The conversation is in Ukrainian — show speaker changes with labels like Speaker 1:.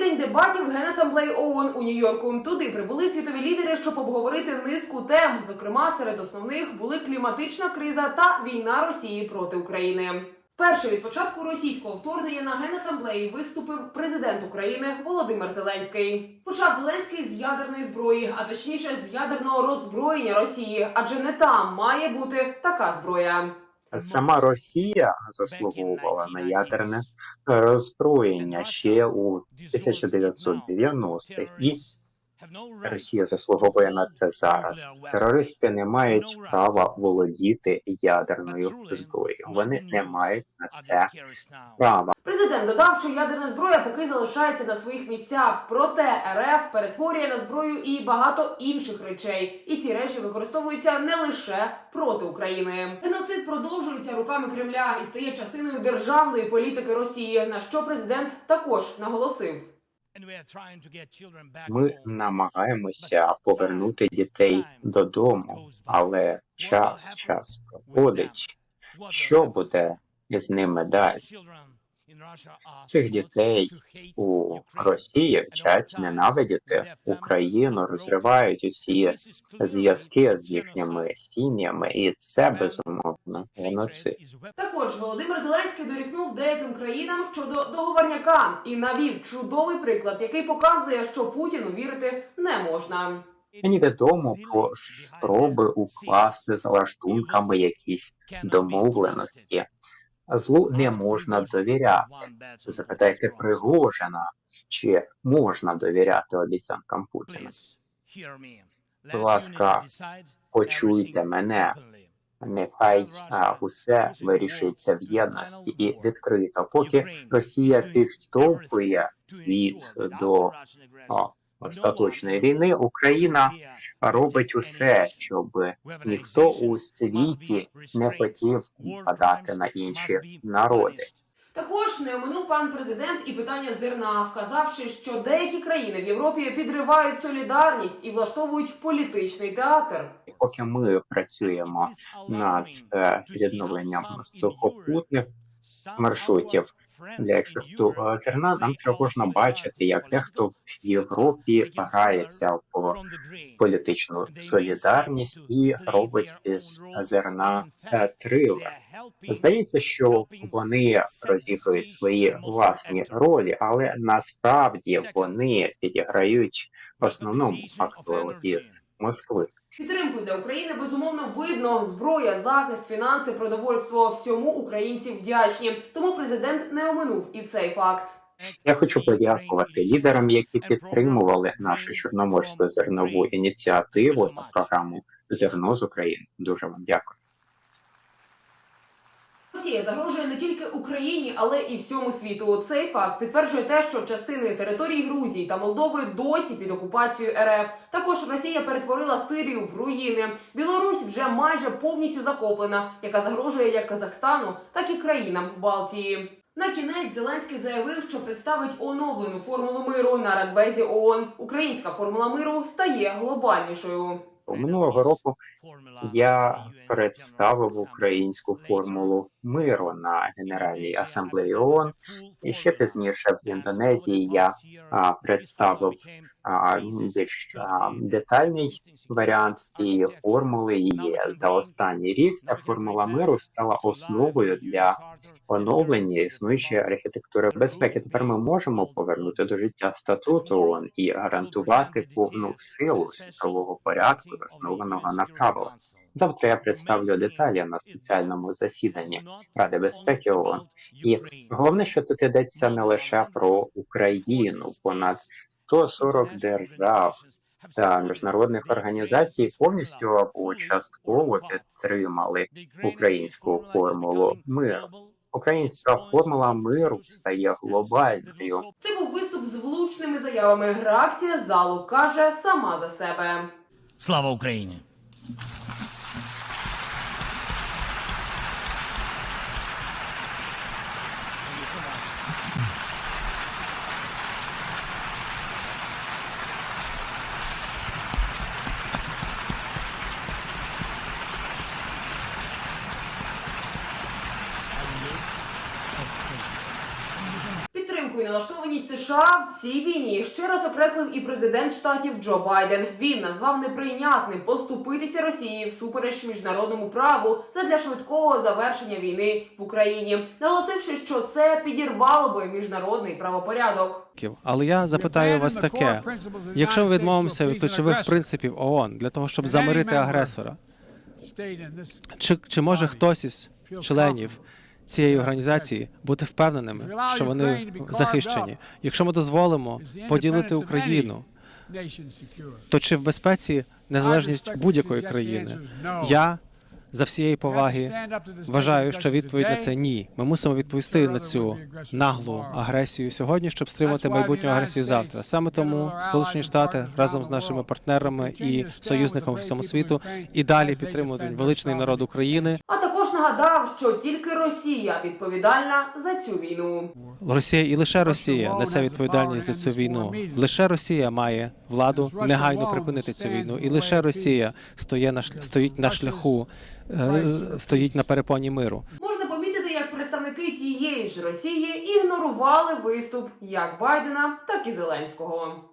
Speaker 1: день дебатів Генасамблеї ООН у Нью-Йорку. Туди прибули світові лідери, щоб обговорити низку тем. Зокрема, серед основних були кліматична криза та війна Росії проти України. Вперше від початку російського вторгнення на генасамблеї виступив президент України Володимир Зеленський. Почав Зеленський з ядерної зброї, а точніше з ядерного роззброєння Росії, адже не там має бути така зброя.
Speaker 2: Сама Росія заслуговувала на ядерне роззброєння ще у 1990-х, і Росія заслуговує на це зараз. Терористи не мають права володіти ядерною зброєю. Вони не мають на це права.
Speaker 1: Президент додав, що ядерна зброя поки залишається на своїх місцях. Проте РФ перетворює на зброю і багато інших речей. І ці речі використовуються не лише проти України. Геноцид продовжується руками Кремля і стає частиною державної політики Росії. На що президент також наголосив.
Speaker 2: Ми намагаємося повернути дітей додому, але час час проходить. Що буде із ними далі? Цих дітей у Росії вчать ненавидіти Україну, розривають усі зв'язки з їхніми сім'ями, і це безумовно геноцид.
Speaker 1: Також Володимир Зеленський дорікнув деяким країнам щодо договорняка і навів чудовий приклад, який показує, що Путіну вірити не можна.
Speaker 2: Мені відомо про спроби укласти за лаштунками якісь домовленості. Злу не можна довіряти. Запитайте Пригожина, чи можна довіряти обіцянкам Путіна.
Speaker 3: Будь ласка,
Speaker 2: Почуйте мене. Нехай а, усе вирішиться в єдності і відкрито. Поки Росія підштовхує світ до остаточної війни, Україна робить усе, щоб ніхто у світі не хотів нападати на інші народи.
Speaker 1: Також не оминув пан президент і питання зерна, вказавши, що деякі країни в Європі підривають солідарність і влаштовують політичний театр.
Speaker 2: Поки ми працюємо над е, відновленням сухопутних маршрутів для експорту зерна, нам тривожно бачити, як дехто в Європі грається в політичну солідарність і робить із зерна е, трилер. Здається, що вони розігрують свої власні ролі, але насправді вони підіграють основному актору із Москви.
Speaker 1: Підтримку для України безумовно видно. Зброя, захист, фінанси, продовольство всьому українці вдячні. Тому президент не оминув і цей факт.
Speaker 2: Я хочу подякувати лідерам, які підтримували нашу чорноморську зернову ініціативу та програму Зерно з України. Дуже вам дякую.
Speaker 1: Росія загрожує не тільки Україні, але і всьому світу. Цей факт підтверджує те, що частини території Грузії та Молдови досі під окупацією РФ. Також Росія перетворила Сирію в руїни. Білорусь вже майже повністю захоплена, яка загрожує як Казахстану, так і країнам Балтії. На кінець Зеленський заявив, що представить оновлену формулу миру на Радбезі ООН. Українська формула миру стає глобальнішою.
Speaker 2: Минулого року я представив українську формулу миру на Генеральній асамблеї ООН. І ще пізніше в Індонезії я а, представив а, більш а, детальний варіант цієї формули. І за останній рік ця формула миру стала основою для оновлення існуючої архітектури безпеки. Тепер ми можемо повернути до життя статуту ООН і гарантувати повну силу світового порядку, заснованого на правилах. Завтра я представлю деталі на спеціальному засіданні Ради безпеки ООН. І головне, що тут йдеться не лише про Україну, понад 140 держав та міжнародних організацій повністю або частково підтримали українську формулу миру. Українська формула миру стає глобальною.
Speaker 1: Це був виступ з влучними заявами. Реакція залу каже сама за себе.
Speaker 3: Слава Україні!
Speaker 1: Підтримку налаштованість США в цій війні. Ще раз окреслив і президент штатів Джо Байден. Він назвав неприйнятним поступитися Росії всупереч міжнародному праву задля швидкого завершення війни в Україні, наголосивши, що це підірвало би міжнародний правопорядок.
Speaker 4: Але я запитаю вас таке: якщо ми відмовимося від ключових принципів ООН для того, щоб замирити агресора, чи, чи може хтось із членів цієї організації бути впевненими, що вони захищені? Якщо ми дозволимо поділити Україну, то чи в безпеці незалежність будь-якої країни? Я за всієї поваги вважаю, що відповідь на це ні. Ми мусимо відповісти на цю наглу агресію сьогодні, щоб стримати майбутню агресію завтра. Саме тому Сполучені Штати разом з нашими партнерами і союзниками всьому світу і далі підтримують величний народ України.
Speaker 1: Нагадав, що тільки Росія відповідальна за цю війну.
Speaker 4: Росія і лише Росія несе відповідальність за цю війну. Лише Росія має владу негайно припинити цю війну, і лише Росія стоє на стоїть на шляху, е, стоїть на перепоні миру.
Speaker 1: Можна помітити, як представники тієї ж Росії ігнорували виступ як Байдена, так і Зеленського.